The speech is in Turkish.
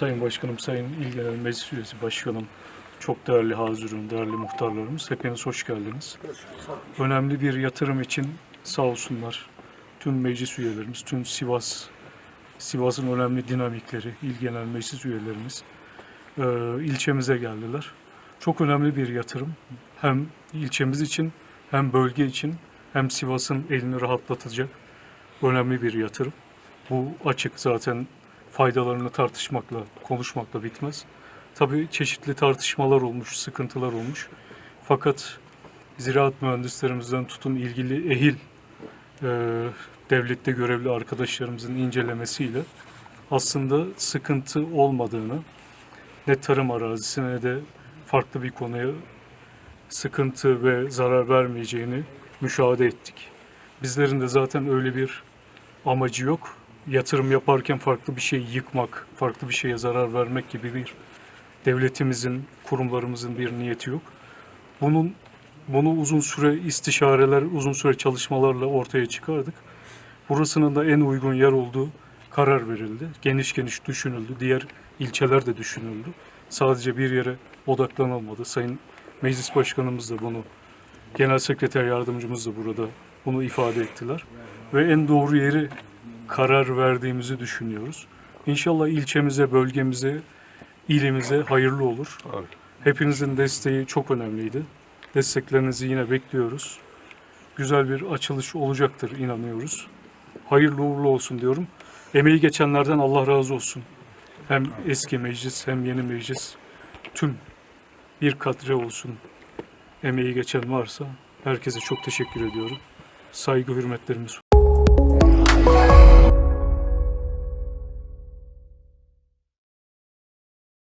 Sayın Başkanım, Sayın İl Genel Meclis Üyesi Başkanım, çok değerli hazırın, değerli muhtarlarımız, hepiniz hoş geldiniz. Önemli bir yatırım için sağ olsunlar tüm meclis üyelerimiz, tüm Sivas, Sivas'ın önemli dinamikleri, İl Genel Meclis üyelerimiz e, ilçemize geldiler. Çok önemli bir yatırım. Hem ilçemiz için, hem bölge için, hem Sivas'ın elini rahatlatacak önemli bir yatırım. Bu açık zaten faydalarını tartışmakla, konuşmakla bitmez. Tabii çeşitli tartışmalar olmuş, sıkıntılar olmuş. Fakat ziraat mühendislerimizden tutun ilgili ehil e, devlette görevli arkadaşlarımızın incelemesiyle aslında sıkıntı olmadığını ne tarım arazisine ne de farklı bir konuya sıkıntı ve zarar vermeyeceğini müşahede ettik. Bizlerin de zaten öyle bir amacı yok. Yatırım yaparken farklı bir şey yıkmak, farklı bir şeye zarar vermek gibi bir devletimizin, kurumlarımızın bir niyeti yok. Bunun bunu uzun süre istişareler, uzun süre çalışmalarla ortaya çıkardık. Burasının da en uygun yer olduğu karar verildi. Geniş geniş düşünüldü. Diğer ilçeler de düşünüldü. Sadece bir yere odaklanılmadı. Sayın Meclis Başkanımız da bunu, Genel Sekreter Yardımcımız da burada bunu ifade ettiler. Ve en doğru yeri karar verdiğimizi düşünüyoruz. İnşallah ilçemize, bölgemize, ilimize hayırlı olur. Hepinizin desteği çok önemliydi. Desteklerinizi yine bekliyoruz. Güzel bir açılış olacaktır inanıyoruz. Hayırlı uğurlu olsun diyorum. Emeği geçenlerden Allah razı olsun. Hem eski meclis hem yeni meclis tüm bir kadre olsun emeği geçen varsa herkese çok teşekkür ediyorum. Saygı hürmetlerimi sunuyorum.